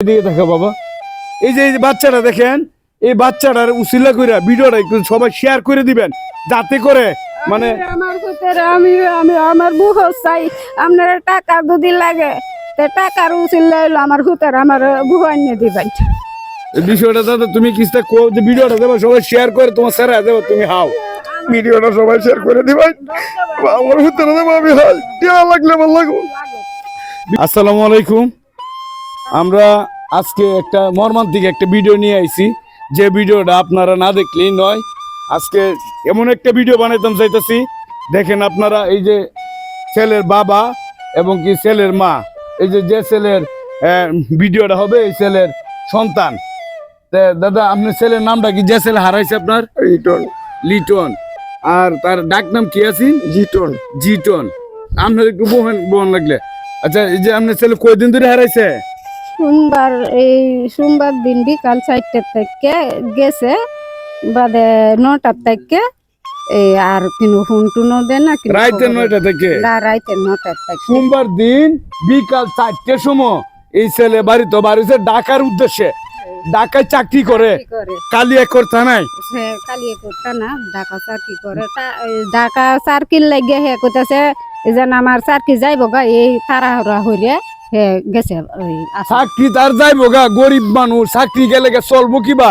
এদিকে দেখো বাবা। এই যে এই যে বাচ্চাটা দেখেন এই বাচ্চাটার উসিলা করে ভিডিওটা একটু সবাই শেয়ার করে দিবেন যাতে করে মানে আমি আমার ভিতরে আমি আমি আমার বুহ চাই আপনার টাকা যদি লাগে তে টাকার উচিল লাইলো আমার ভিতরে আমার বুহ আনিয়ে দিবেন। বিষয়টা দাদা তুমি কিস্তা কো যে ভিডিওটা দেবো সবাই শেয়ার করে তোমার স্যার দেবো তুমি হাও। ভিডিওটা সবাই শেয়ার করে দিবেন। আমার ভিতরে দেবো আমি হাই। টিয়া লাগলে ভালো লাগবো। আসসালামু আলাইকুম। আমরা আজকে একটা মর্মান্তিক একটা ভিডিও নিয়ে আইছি। যে ভিডিওটা আপনারা না দেখলেই নয়। আজকে এমন একটা ভিডিও বানাইতাম চাইতেছি। দেখেন আপনারা এই যে ছেলের বাবা এবং কি ছেলের মা। এই যে যে ছেলের ভিডিওটা হবে এই ছেলের সন্তান। তে দাদা আপনার ছেলের নামটা কি? যে ছেলে হারাইছে আপনার? রিটন লিটন। আর তার ডাক নাম কি আছে? জিটন। জিটন। আপনার একটু বহন বহন লাগলে। আচ্ছা এই যে আপনার ছেলে কয়দিন ধরে হারাইছে? সোমবার এই সোমবার দিন বিকাল চারটার থেকে গেছে বাদে নটার থেকে এই আর কোনো ফোন টুনও দেয় না রাইতে নয়টা থেকে? না রাইতে নটার থেকে। সোমবার দিন বিকাল চারটের সময় এই ছেলে বাড়িতে বাড়িতে ডাকার উদ্দেশ্যে। ঢাকায় চাকরি করে। কি করে। কালিয়াকর থানায়। সে কালিয়ে করতা না ঢাকা চাকরি করে। ঢাকা চাকরির লাগে হে কইতাছে যেন আমার চাকরি যাইব গা এই তাড়াহুড়া হইরে। গেছে চাকরি তার যাইবো গা গরিব মানুষ চাকরি গেলে চলবো কিবা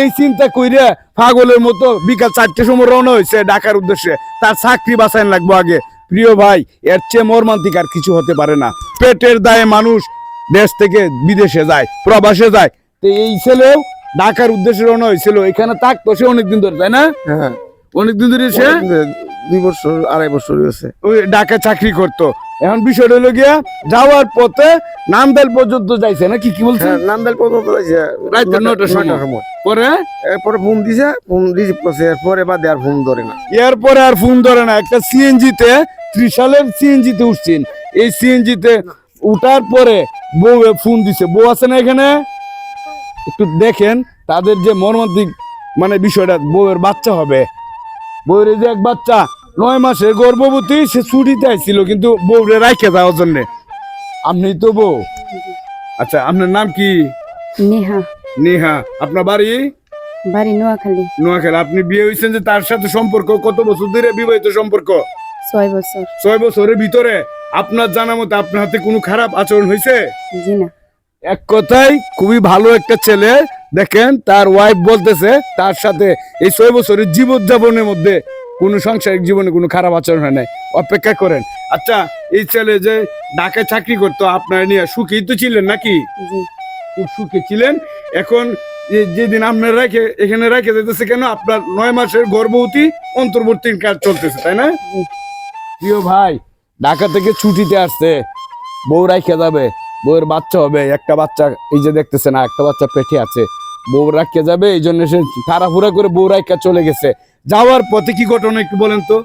এই চিন্তা কইরে পাগলের মতো বিকাল চারটের সময় রওনা হয়েছে ঢাকার উদ্দেশ্যে। তার চাকরি বাঁচাইন লাগবো আগে। প্রিয় ভাই এর চেয়ে মর্মান্তিক আর কিছু হতে পারে না। পেটের দায়ে মানুষ দেশ থেকে বিদেশে যায় প্রবাসে যায়। তো এই ছেলেও ঢাকার উদ্দেশ্যে রওনা হয়েছিল এখানে থাকতো সে অনেকদিন ধরে তাই না? হ্যাঁ। অনেকদিন ধরে সে? দুই বছর আড়াই বছর হয়েছে। ঢাকা চাকরি করতো। এখন বিষয়টা হলো গিয়া যাওয়ার পথে নামদাল পর্যন্ত যাইছে নাকি কি বলছেন? হ্যাঁ নান্দাল পর্যন্ত যাইছে। রাইতে নয়টার সময়। পরে? এরপরে ফোন দিছে ফোন করছে এরপরে বাদে আর ফোন ধরে না। এরপরে আর ফোন ধরে না। একটা সিএনজি তে ত্রিশালের সিএনজি তে উঠছেন। এই সিএনজি তে উঠার পরে বউ ফোন দিছে। বউ আছে না এখানে? একটু দেখেন তাদের যে মর্মান্তিক মানে বিষয়টা বউয়ের বাচ্চা হবে। বউয়ের যে এক বাচ্চা নয় মাসে গর্ভবতী সে ছুটিতে আইছিল কিন্তু বউরে রাখে যাওয়ার জন্য। আপনি তো বউ। আচ্ছা আপনার নাম কি? নেহা। নেহা। আপনার বাড়ি? বাড়ি নোয়াখালী। নোয়াখালী। আপনি বিয়ে হয়েছেন যে তার সাথে সম্পর্ক? কত বছর ধরে বিবাহিত সম্পর্ক? ছয় বছর। ছয় বছরের ভিতরে আপনার জানা মতো আপনার হাতে কোনো খারাপ আচরণ হয়েছে জি না। এক কথায় খুবই ভালো একটা ছেলে। দেখেন তার ওয়াইফ বলতেছে তার সাথে এই ছয় বছরের জীবনযাপনের মধ্যে কোনো সাংসারিক জীবনে কোনো খারাপ আচরণ হয় নাই। অপেক্ষা করেন। আচ্ছা এই ছেলে যে ঢাকায় চাকরি করতো আপনার নিয়ে সুখী তো ছিলেন নাকি? খুব সুখে ছিলেন। এখন যে- যেদিন আপনার রেখে এখানে রেখে যেতেছে কেন? আপনার নয় মাসের গর্ভবতী অন্তর্বর্তী কাজ চলতেছে তাই না। প্রিয় ভাই ঢাকা থেকে ছুটিতে আসছে। বউ রাখে যাবে। বউয়ের বাচ্চা হবে। একটা বাচ্চা এই যে দেখতেছে না একটা বাচ্চা পেটে আছে। বউ রাখতে যাবে এই জন্য সে তাড়াহুড়া করে বউ রাখা চলে গেছে। যাওয়ার পথে কি ঘটনা একটু বলেন তো?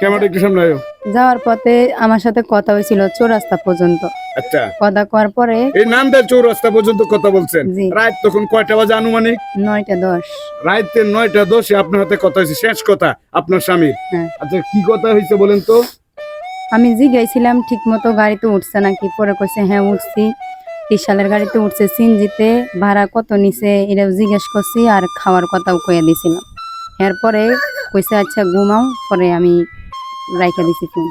ক্যামেরাটা একটু সামনে আয়ো। যাওয়ার পথে আমার সাথে কথা হয়েছিল চৌরাস্তা পর্যন্ত। আচ্ছা। কথা করার পরে এই নান্দার চৌরাস্তা পর্যন্ত কথা বলছেন। রাত তখন কয়টা বাজে আনুমানিক? নয়টা দশ। রাইতে নয়টা দশে আপনার হাতে কথা হয়েছে। শেষ কথা আপনার স্বামীর হ্যাঁ। আচ্ছা কি কথা হয়েছে বলেন তো? আমি জিজ্ঞাসিলাম ঠিক মতো গাড়িতে উঠছে নাকি? পরে কইছে হ্যাঁ উঠছি। ত্রিশালের গাড়িতে উঠছে সিনজিতে ভাড়া কত নিছে এটাও জিজ্ঞেস করছি আর খাওয়ার কথাও কয়ে দিছিলাম এরপরে কইছে আচ্ছা ঘুমাও পরে আমি রাইখা দিছি ফোন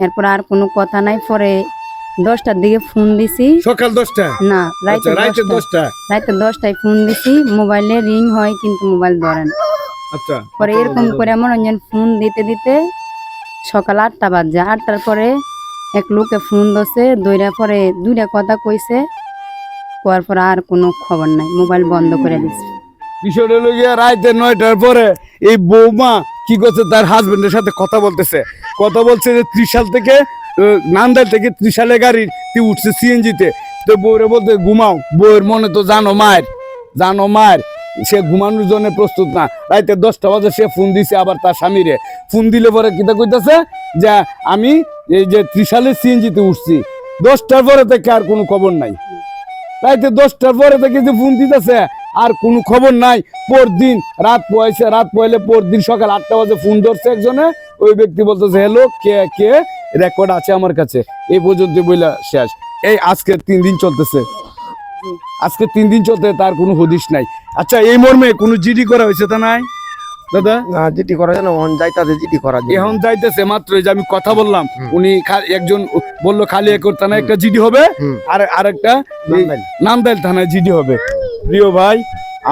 এরপর আর কোনো কথা নাই পরে দশটার দিকে ফোন দিছি। সকাল দশটা? না রাইতে আচ্ছা রাইতে দশটা। দশটা? রাইতে দশটায় ফোন দিছি মোবাইলে রিং হয় কিন্তু মোবাইল ধরে না। আচ্ছা। পরে এরকম করে মনোরঞ্জন ফোন দিতে দিতে সকাল আটটা বাজে। আটটার পরে এক লোকে ফোন দছে দইরা পরে দুইটা কথা কইছে কোয়ার পরে আর কোনো খবর নাই, মোবাইল বন্ধ করে দিছে। বিষয়টা হলো গিয়া রাইতে নয়টার পরে এই বৌমা কি করছে, তার হাজবেন্ডের সাথে কথা বলতেছে। কথা বলছে যে ত্রিশাল থেকে নান্দাইল থেকে ত্রিশালে গাড়ি উঠছে সিএনজিতে তো বউরে বলতে, ঘুমাও, বউয়ের মনে তো জানো মায়ের জানো মায়ের, সে ঘুমানোর জন্য প্রস্তুত না। রাইতে দশটা বাজে সে ফোন দিছে আবার তার স্বামীরে। ফোন দিলে পরে কিতা কইতেছে, যে আমি এই যে ত্রিশালের সিএনজিতে উঠছি, দশটার পরে থেকে আর কোনো খবর নাই। রাইতে দশটার পরে থেকে যে ফোন দিতেছে, আর কোনো খবর নাই। পরদিন রাত পয়সা, রাত পয়লে পরদিন সকাল আটটা বাজে ফোন ধরছে একজনে, ওই ব্যক্তি বলতেছে, হ্যালো, কে কে? রেকর্ড আছে আমার কাছে। এই পর্যন্ত বইলা শেষ। এই আজকে তিন দিন চলতেছে। আজকে তিন দিন চলতে তার কোনো হদিস নাই। আচ্ছা এই মর্মে কোনো জিডি করা হয়েছে তা নাই? দাদা না যেটি করা যায় না যাইতাছে করা যায় এখন যাইতেছে মাত্র যে আমি কথা বললাম উনি একজন বলল খালি একর থানায় একটা জিডি হবে। আর আরেকটা নান্দাইল। থানায় জিডি হবে প্রিয় ভাই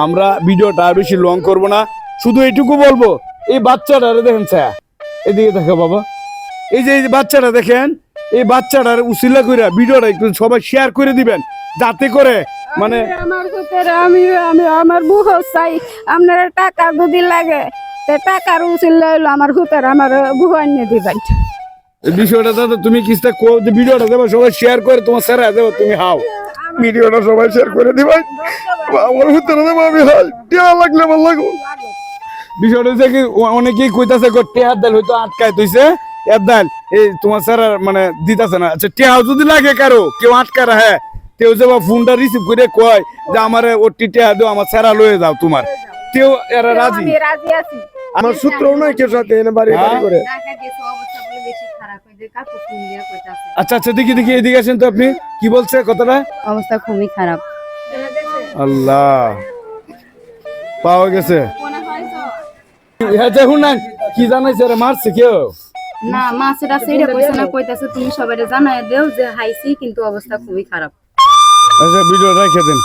আমরা ভিডিওটা আর বেশি লং করব না শুধু এইটুকু বলব এই বাচ্চাটা দেখেন স্যার এদিকে দেখো বাবা এই যে এই বাচ্চাটা দেখেন এই বাচ্চাটার উসিলা করে ভিডিওটা একটু সবাই শেয়ার করে দিবেন যাতে করে মানে আমার ভিতরে আমি আমি আমার বুহ চাই। আপনার টাকা যদি লাগে তে টাকার উচিল লইলো আমার ভিতরে আমার বুহ আনিয়ে দিবেন। এই বিষয়টা দাদা তুমি কিস্তা কো যে ভিডিওটা দেবো সবাই শেয়ার করে তোমার স্যার দেবো তুমি হাও। ভিডিওটা সবাই শেয়ার করে দিবেন। আমার ভিতরে দেবো আমি হাই। টিয়া লাগলে আমার লাগো বিষয়টা হচ্ছে কি অনেকেই কইতাছে গো টেহার দাল হয়তো আটকায় তুইছে এর দাল এই তোমার স্যার মানে দিতাছে না। আচ্ছা টেহাও যদি লাগে কারও কেউ আটকা রাখে। কেউ যে ফোনটা রিসিভ করে কয় যে আমার ওটি টেহা দিও আমার স্যারা লয়ে যাও তোমার। কেউ এরা রাজি? রাজি আছি। আমার সূত্রও নাই কেউ সাথে এনে বাড়ি বাড়ি করে। ঢাকা গেছে অবস্থা বলে বেশি খারাপ হয়ে কইতাছে। আচ্ছা আচ্ছা দেখি দেখি এদিকে আসেন তো আপনি। কি বলছে কথাটা? অবস্থা খুবই খারাপ। আল্লাহ। পাওয়া গেছে। হ্যাঁ দেখুন না কি জানাইছে রে মারছে কেউ? না মাছেরা সেইটা কইছে না কইতাছে তুমি সবাই জানাই দেও যে হাইছি কিন্তু অবস্থা খুবই খারাপ। আচ্ছা ভিডিও রেখে দেন